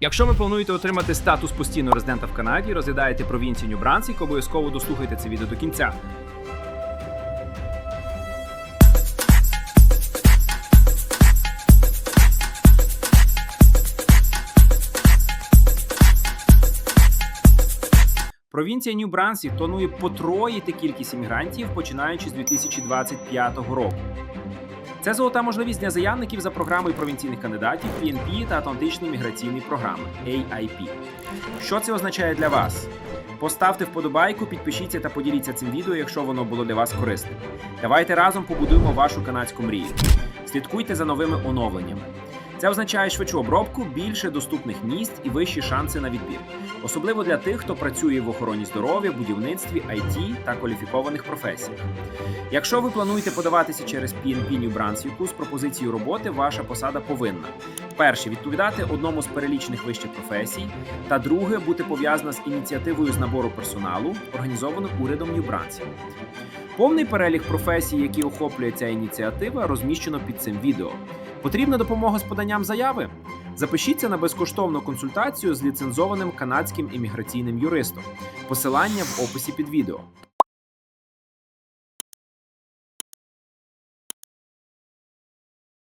Якщо ви плануєте отримати статус постійного резидента в Канаді, розглядаєте провінцію Нью-Брансвік, обов'язково дослухайте це відео до кінця. Провінція Нью-Брансвік планує потроїти кількість іммігрантів, починаючи з 2025 року. Це золота можливість для заявників за програмою провінційних кандидатів PNP та Атлантичної міграційної програми AIP. Що це означає для вас? Поставте вподобайку, підпишіться та поділіться цим відео, якщо воно було для вас корисним. Давайте разом побудуємо вашу канадську мрію. Слідкуйте за новими оновленнями. Це означає швидшу обробку, більше доступних місць і вищі шанси на відбір, особливо для тих, хто працює в охороні здоров'я, будівництві, IT та кваліфікованих професіях. Якщо ви плануєте подаватися через PNP New Brunswick з пропозицією роботи, ваша посада повинна перше відповідати одному з перелічених вищих професій, та друге бути пов'язана з ініціативою з набору персоналу, організованою урядом New Brunswick. Повний перелік професій, які охоплює ця ініціатива, розміщено під цим відео. Потрібна допомога з поданням заяви? Запишіться на безкоштовну консультацію з ліцензованим канадським імміграційним юристом. Посилання в описі під відео.